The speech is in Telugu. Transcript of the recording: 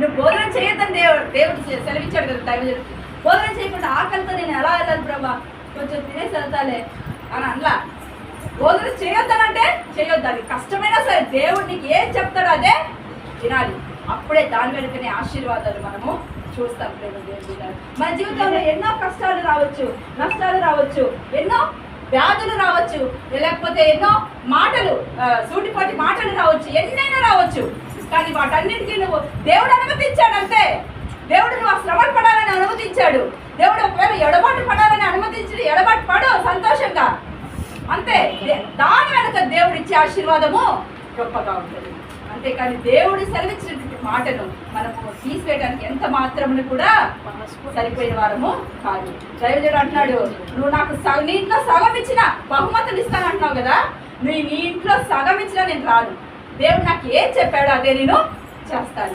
నువ్వు భోజనం చేయొద్దని దేవుడు దేవుడు సెలవిచ్చాడు కదా దైవజనుడు భోజనం చేయకుండా ఆకలితో నేను ఎలా వెళ్ళాలి ప్రభా? కొంచెం తినేసి వెళ్తాలే అని అనలా భోజనం చేయొద్దనంటే చేయొద్దు. అది కష్టమైనా సరే దేవుడు నీకు ఏం చెప్తాడో అదే తినాలి. అప్పుడే దాని వెనుకనే ఆశీర్వాదాలు మనము చూస్తాం ప్రేమ మన జీవితంలో ఎన్నో కష్టాలు రావచ్చు నష్టాలు రావచ్చు ఎన్నో వ్యాధులు రావచ్చు లేకపోతే ఎన్నో మాటలు సూటిపాటి మాటలు రావచ్చు ఎన్నైనా రావచ్చు. కానీ వాటన్నిటికీ నువ్వు దేవుడు అనుమతించాడు అంతే దేవుడు నువ్వు ఆ శ్రమలు పడాలని అనుమతించాడు. దేవుడు ఒకవేళ ఎడబాటు పడాలని అనుమతించి ఎడబాటు పడు సంతోషంగా. అంతే దాని వెనక దేవుడు ఇచ్చే ఆశీర్వాదము గొప్పగా ఉంటుంది. అంతేకాని దేవుడు సెలవిచ్చినటువంటి మాటను మనము తీసివేయడానికి ఎంత మాత్రమును కూడా సరిపోయిన వారము కాదు. దైవజుడు అంటున్నాడు నువ్వు నాకు సగ- నీ ఇంట్లో సగం ఇచ్చిన బహుమతులు ఇస్తాను అంటున్నావు కదా నువ్వు నీ ఇంట్లో సగం ఇచ్చినా నేను రాను. దేవుడు నాకు ఏం చెప్పాడో అదే నేను చేస్తాను.